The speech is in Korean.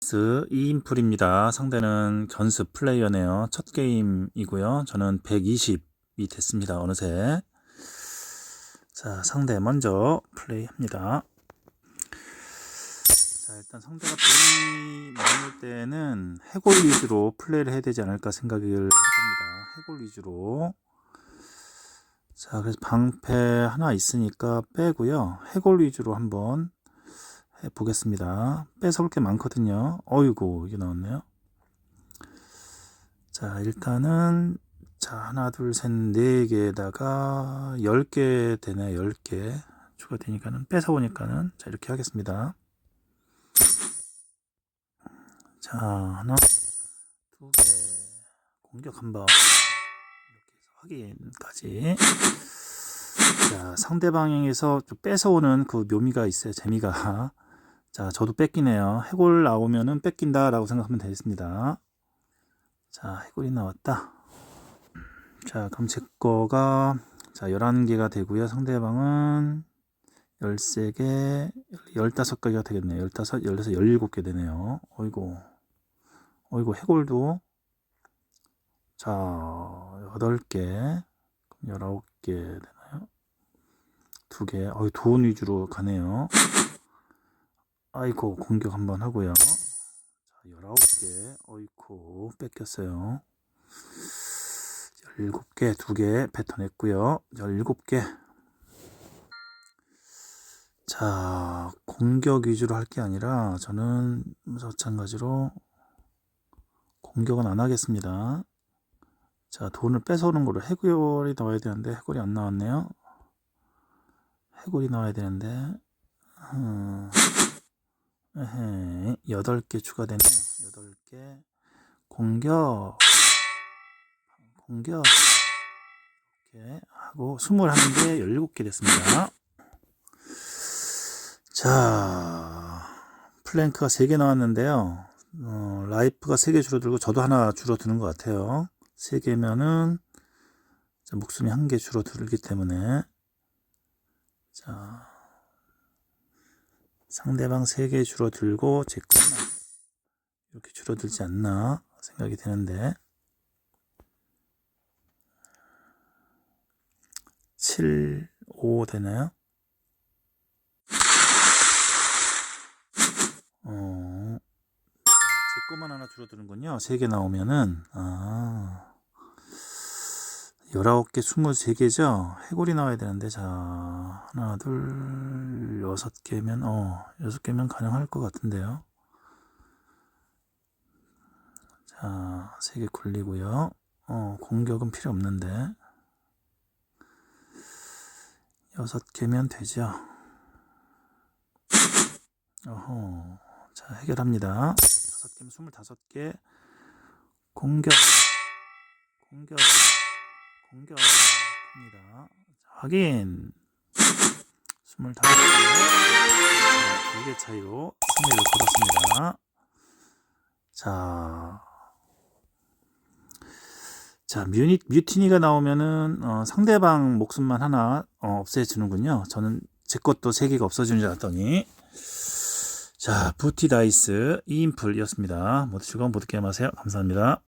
스 2인풀입니다. 상대는 견습 플레이어네요. 첫 게임이고요. 저는 120이 됐습니다. 어느새. 자, 상대 먼저 플레이합니다. 자, 일단 상대가 돈이 많을 때는 해골 위주로 플레이를 해야 되지 않을까 생각을 해봅니다. 해골 위주로. 자, 그래서 방패 하나 있으니까 빼고요. 해골 위주로 한번 해 보겠습니다. 뺏어올 게 많거든요. 어이구, 이게 나왔네요. 자, 일단은, 자, 하나, 둘, 셋, 네 개에다가 10개 되네, 10개. 추가되니까는, 뺏어오니까는, 자, 이렇게 하겠습니다. 자, 하나, 두 개. 공격 한 번. 이렇게 해서 확인까지. 자, 상대 방향에서 좀 뺏어오는 그 묘미가 있어요. 재미가. 자, 저도 뺏기네요. 해골 나오면은 뺏긴다 라고 생각하면 되겠습니다. 자, 해골이 나왔다. 자, 그럼 제 거가 자, 11개가 되고요. 상대방은 13개, 15개가 되겠네요. 15, 16, 17개 되네요. 어이구. 어이구, 해골도 자, 8개, 19개 되나요? 두 개. 어이, 돈 위주로 가네요. 아이고, 공격 한번 하고요. 자, 19개. 어이쿠, 뺏겼어요. 17개, 두개 뱉어냈고요. 17개. 자, 공격 위주로 할 게 아니라 저는 마찬가지로 공격은 안 하겠습니다. 자, 돈을 뺏어오는 걸로 해골이 나와야 되는데 해골이 안 나왔네요. 해골이 나와야 되는데 음, 에헤, 8개 추가되네요. 8개 공격 공격 이렇게 하고 21개 17개 됐습니다. 자, 플랭크가 3개 나왔는데요. 어, 라이프가 3개 줄어들고 저도 하나 줄어드는 것 같아요. 3개면은 목숨이 1개 줄어들기 때문에 자 상대방 3개 줄어들고 제 거는 이렇게 줄어들지 않나 생각이 되는데. 7, 5 되나요? 어, 제 것만 하나 줄어드는군요. 3개 나오면은, 아, 19개, 23개죠? 해골이 나와야 되는데, 자, 하나, 둘, 여섯 개면, 어, 여섯 개면 가능할 것 같은데요. 자, 3개 굴리고요. 어, 공격은 필요 없는데. 여섯 개면 되죠. 어허. 자, 해결합니다. 다섯 개면 스물다섯 개. 공격. 공격. 공격. 합니다. 자, 확인. 스물다섯 개. 두개 차이로 승리를 거뒀습니다. 자. 자, 뮤니, 뮤티니가 나오면은, 어, 상대방 목숨만 하나, 어, 없애주는군요. 저는 제 것도 세 개가 없어지는 줄 알았더니. 자, 부티 다이스 2인풀이었습니다. 모두 즐거운 보드게임 하세요. 감사합니다.